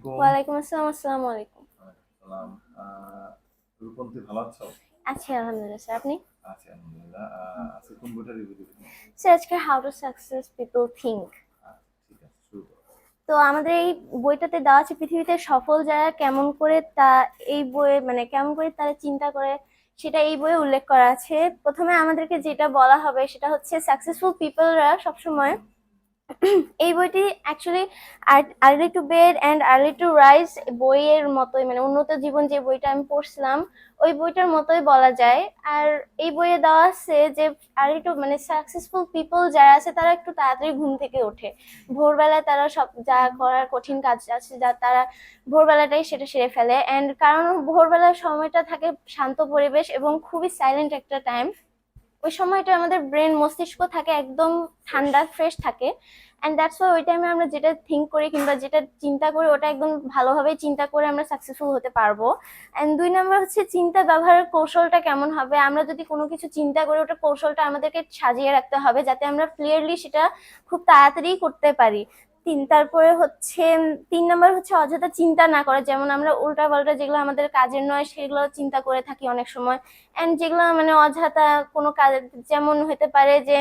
আলাইকুম। ওয়ালাইকুম আসসালাম আসসালামু আলাইকুম সালাম রূপন্তী ভালো আছো? আছি আলহামদুলিল্লাহ স্যার আপনি? আছি আলহামদুলিল্লাহ। আজকে কোন বইটা রিভিউ দিবেন? স্যার আজকে হাউ টু সাকসেস পিপল করো। তো আমাদের এই বইটাতে দেওয়া আছে পৃথিবীতে সফল যারা কেমন করে তা এই বইয়ে মানে কেমন করে তারা চিন্তা করে সেটা এই বইয়ে উল্লেখ করা আছে। প্রথমে আমাদেরকে যেটা বলা হবে সেটা হচ্ছে সাকসেসফুল পিপলরা সবসময় এই বইটি actually early to bed and early to rise বইয়ের মতোই মানে উন্নত জীবন যে বইটা আমি পড়ছিলাম, ওই বইটার মতোই বলা যায়। আর এই বইয়ে দেওয়া আছে যে আর্লি টু মানে সাকসেসফুল পিপল যারা আছে, তারা একটু তাড়াতাড়ি ঘুম থেকে ওঠে। ভোরবেলায় তারা সব যা করার কঠিন কাজ আছে, যা তারা ভোরবেলাটাই সেটা সেরে ফেলে। অ্যান্ড কারণ ভোরবেলার সময়টা থাকে শান্ত পরিবেশ এবং খুবই সাইলেন্ট একটা টাইম ওই সময়টা আমাদের ব্রেন মস্তিষ্ক থাকে একদম ঠান্ডা ফ্রেশ থাকে। অ্যান্ড দ্যাটস ওয়াই ওই টাইমে আমরা যেটা থিঙ্ক করি কিংবা যেটা চিন্তা করি, ওটা একদম ভালোভাবে চিন্তা করে আমরা সাকসেসফুল হতে পারব। অ্যান্ড দুই নম্বর হচ্ছে চিন্তা ব্যবহারের কৌশলটা কেমন হবে? আমরা যদি কোনো কিছু চিন্তা করি, ওটা কৌশলটা আমাদেরকে সাজিয়ে রাখতে হবে যাতে আমরা ক্লিয়ারলি সেটা খুব তাড়াতাড়ি করতে পারি। তিন, তারপরে হচ্ছে তিন নম্বর হচ্ছে অযথা চিন্তা না করা। যেমন আমরা উল্টা পাল্টা যেগুলো আমাদের কাজের নয়, সেগুলো চিন্তা করে থাকি অনেক সময়। অ্যান্ড যেগুলো মানে অযথা কোনো কাজ, যেমন হতে পারে যে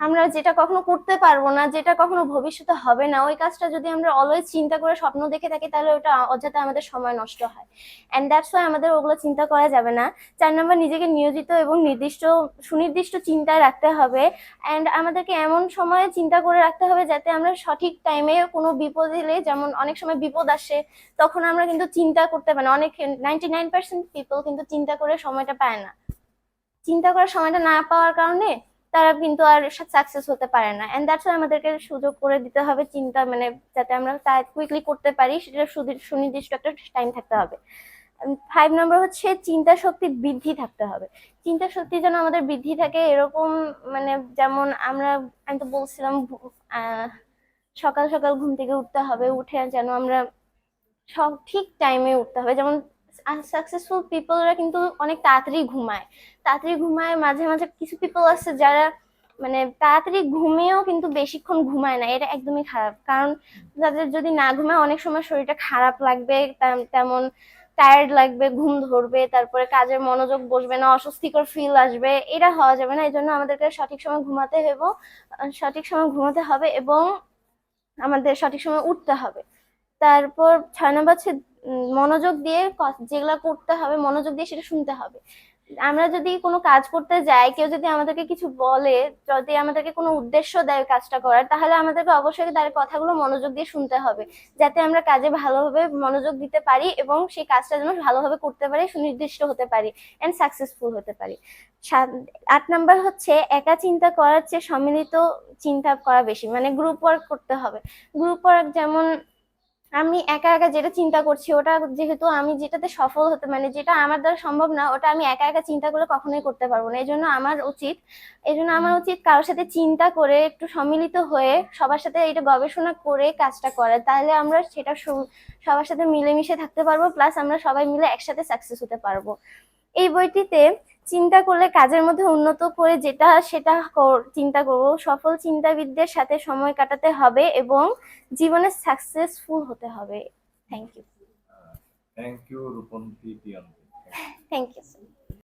আমরা যেটা কখনো করতে পারব না, যেটা কখনো ভবিষ্যতে হবে না, ওই কাজটা যদি আমরা অলওয়েজ চিন্তা করে স্বপ্ন দেখে থাকি, তাহলে ওটা অযথা আমাদের সময় নষ্ট হয়। অ্যান্ড দ্যাটস ওয়াই আমাদের ওগুলো চিন্তা করা যাবে না। চার নম্বর, নিজেকে নিয়োজিত এবং নির্দিষ্ট, সুনির্দিষ্ট চিন্তায় রাখতে হবে। অ্যান্ড আমাদেরকে এমন সময়ে চিন্তা করে রাখতে হবে যাতে আমরা সঠিক টাইমে কোনো বিপদ এলে, যেমন অনেক সময় বিপদ আসে, তখন আমরা কিন্তু চিন্তা করতে পারি না। অনেক নাইনটি নাইন পার্সেন্ট পিপল কিন্তু চিন্তা করে সময়টা পায় না। চিন্তা করার সময়টা না পাওয়ার কারণে তারা কিন্তু আর সাকসেস হতে পারে না। এন্ড দ্যাটস আমাদেরকে সুযোগ করে দিতে হবে, চিন্তা মানে যাতে আমরা তা কুইকলি করতে পারি, সেটা সুনির্দিষ্ট একটা টাইম থাকতে হবে। ফাইভ নম্বর হচ্ছে চিন্তা শক্তি বৃদ্ধি থাকতে হবে। চিন্তা শক্তি যেন আমাদের বৃদ্ধি থাকে এরকম মানে যেমন আমরা, আমি তো বলছিলাম সকাল সকাল ঘুম থেকে উঠতে হবে, উঠে যেন আমরা সব ঠিক টাইমে উঠতে হবে। যেমন সাকসেসফুল পিপলরা কিন্তু অনেক তাড়াতাড়ি ঘুমায়। তাড়াতাড়ি ঘুমায় মাঝে মাঝে কিছু পিপল আছে যারা মানে তাড়াতাড়ি ঘুমিয়েও কিন্তু বেশিক্ষণ ঘুমায় না, এটা একদমই খারাপ। কারণ যাদের যদি না ঘুমায়, অনেক সময় শরীরটা খারাপ লাগবে তেমন টায়ার্ড লাগবে, ঘুম ধরবে, তারপরে কাজের মনোযোগ বসবে না, অস্বস্তিকর ফিল আসবে, এটা হওয়া যাবে না। এই জন্য আমাদেরকে সঠিক সময় ঘুমাতে হবে সঠিক সময় ঘুমাতে হবে এবং আমাদের সঠিক সময় উঠতে হবে। তারপর ছয় নম্বর হচ্ছে মনোযোগ দিয়ে যেগুলো করতে হবে, মনোযোগ দিয়ে সেটা শুনতে হবে। আমরা যদি কোনো কাজ করতে যাই, কেউ যদি আমাদেরকে কিছু বলে, যদি আমাদেরকে কোনো উদ্দেশ্য দেয় কাজটা করার, তাহলে আমাদেরকে অবশ্যই তার কথাগুলো মনোযোগ দিয়ে শুনতে হবে। যাতে আমরা কাজে ভালোভাবে মনোযোগ দিতে পারি এবং সেই কাজটা যেন ভালোভাবে করতে পারি, সুনির্দিষ্ট হতে পারি অ্যান্ড সাকসেসফুল হতে পারি। আট নাম্বার হচ্ছে, একা চিন্তা করার চেয়ে সম্মিলিত চিন্তা করা বেশি। মানে গ্রুপ ওয়ার্ক করতে হবে। গ্রুপ ওয়ার্ক যেমন আমি একা একা যেটা চিন্তা করছি ওটা যেহেতু আমি যেটাতে সফল হতে মানে যেটা আমার দ্বারা সম্ভব না ওটা আমি একা একা চিন্তা করলে কখনোই করতে পারব না। এই জন্য আমার উচিত এই জন্য আমার উচিত কারোর সাথে চিন্তা করে একটু সম্মিলিত হয়ে সবার সাথে এটা গবেষণা করে কাজটা করা। তাহলে আমরা সেটা সবার সাথে মিলেমিশে থাকতে পারব প্লাস আমরা সবাই মিলে একসাথে সাকসেস হতে পারব। এই বইটিতে চিন্তা করলে কাজের মধ্যে উন্নত করে যেটা সেটা কর- চিন্তা করব। সফল চিন্তাবিদদের সাথে সময় কাটাতে হবে এবং জীবনে সাকসেসফুল হতে হবে। Thank you thank you Rupanti thank you